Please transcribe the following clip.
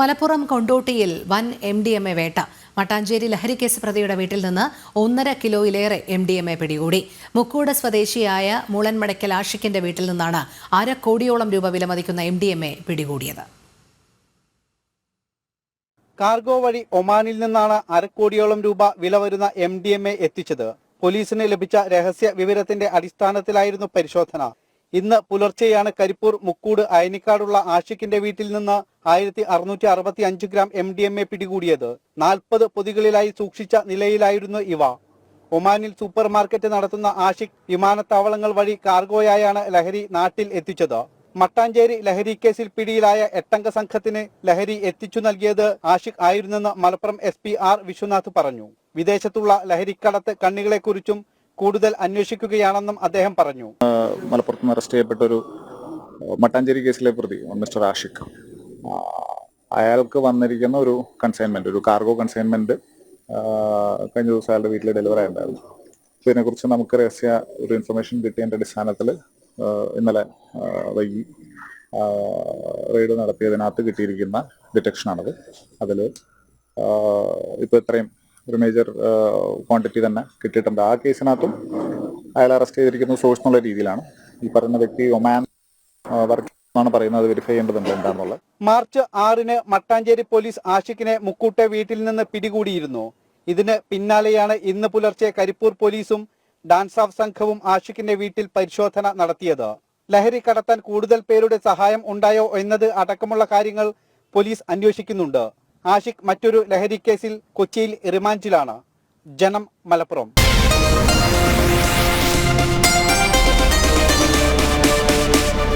മലപ്പുറം കൊണ്ടോട്ടിയിൽ വൻ M D M A വേട്ട. മട്ടാഞ്ചേരി ലഹരിക്കേസ് പ്രതിയുടെ വീട്ടിൽ നിന്ന് ഒന്നര കിലോയിലേറെ എം ഡി എം എ പിടികൂടി. മുക്കൂട് സ്വദേശിയായ മുളൻമടയ്ക്കൽ ആഷിക്കിന്റെ വീട്ടിൽ നിന്നാണ് അര കോടിയോളം രൂപ വിലമതിക്കുന്ന എം ഡി എം എ പിടികൂടിയത്. കാർഗോ വഴി ഒമാനിൽ നിന്നാണ് അരക്കോടിയോളം രൂപ വില വരുന്ന എം ഡി എം എ എത്തിച്ചത്. പോലീസിന് ലഭിച്ച രഹസ്യ വിവരത്തിന്റെ അടിസ്ഥാനത്തിലായിരുന്നു പരിശോധന. ഇന്ന് പുലർച്ചെയാണ് കരിപ്പൂർ മുക്കൂട് അയനിക്കാടുള്ള ആഷിഖിന്റെ വീട്ടിൽ നിന്ന് ആയിരത്തി അറുന്നൂറ്റി അറുപത്തി അഞ്ച് gram M D M A പിടികൂടിയത്. നാൽപ്പത് പൊതികളിലായി സൂക്ഷിച്ച നിലയിലായിരുന്നു ഇവ. ഒമാനിൽ സൂപ്പർ മാർക്കറ്റ് നടത്തുന്ന ആഷിഖ് വിമാനത്താവളങ്ങൾ വഴി കാർഗോയായാണ് ലഹരി നാട്ടിൽ എത്തിച്ചത്. മട്ടാഞ്ചേരി ലഹരി കേസിൽ പിടിയിലായ എട്ടംഗ സംഘത്തിന് ലഹരി എത്തിച്ചു നൽകിയത് Ashiq ആയിരുന്നെന്ന് Malappuram S P R Vishwanath പറഞ്ഞു. വിദേശത്തുള്ള ലഹരിക്കടത്ത് കണ്ണികളെക്കുറിച്ചും കൂടുതൽ അന്വേഷിക്കുകയാണെന്നും അദ്ദേഹം പറഞ്ഞു. മലപ്പുറത്ത് നിന്ന് അറസ്റ്റ് ചെയ്യപ്പെട്ട ഒരു മട്ടാഞ്ചേരി കേസിലെ പ്രതി മിസ്റ്റർ ആഷിഖ്. അയാൾക്ക് വന്നിരിക്കുന്ന ഒരു കൺസൈൻമെന്റ് ഒരു കാർഗോ കൺസൈൻമെന്റ് കഴിഞ്ഞ ദിവസം അയാളുടെ വീട്ടിൽ ഡെലിവറി ആയിട്ടുണ്ടായിരുന്നു. അപ്പോൾ ഇതിനെക്കുറിച്ച് നമുക്ക് രഹസ്യ ഒരു ഇൻഫർമേഷൻ കിട്ടിയതിന്റെ അടിസ്ഥാനത്തിൽ ഇന്നലെ വൈകി റെയ്ഡ് നടത്തിയതിനകത്ത് കിട്ടിയിരിക്കുന്ന ഡിറ്റക്ഷനാണത് അതിൽ ഇപ്പോൾ ഇത്രയും ഒരു മേജർ ക്വാണ്ടിറ്റി തന്നെ കിട്ടിയിട്ടുണ്ട്. ആ കേസിനകത്തും അയാൾ അറസ്റ്റ് ചെയ്തിരിക്കുന്നത് എന്നുള്ള രീതിയിലാണ്. ഈ പറയുന്ന വ്യക്തി ഒമാൻ വർക്ക് എന്നാണ് പറയുന്നത്. വെരിഫൈ ചെയ്യേണ്ടതുണ്ട് എന്താണെന്നുള്ളത് മാർച്ച് ആറിന് മട്ടാഞ്ചേരി പോലീസ് ആഷിഖിനെ മുക്കൂട്ടെ വീട്ടിൽ നിന്ന് പിടികൂടിയിരുന്നു. ഇതിന് പിന്നാലെയാണ് ഇന്ന് പുലർച്ചെ കരിപ്പൂർ പോലീസും ഡാൻസ് ഓഫ് സംഘവും ആഷിഖിന്റെ വീട്ടിൽ പരിശോധന നടത്തിയത്. ലഹരി കടത്താൻ കൂടുതൽ പേരുടെ സഹായം ഉണ്ടായോ എന്നത് അടക്കമുള്ള കാര്യങ്ങൾ പോലീസ് അന്വേഷിക്കുന്നുണ്ട്. ആഷിഖ് മറ്റൊരു ലഹരി കേസിൽ കൊച്ചിയിൽ റിമാൻഡിലാണ്. ജനം മലപ്പുറം.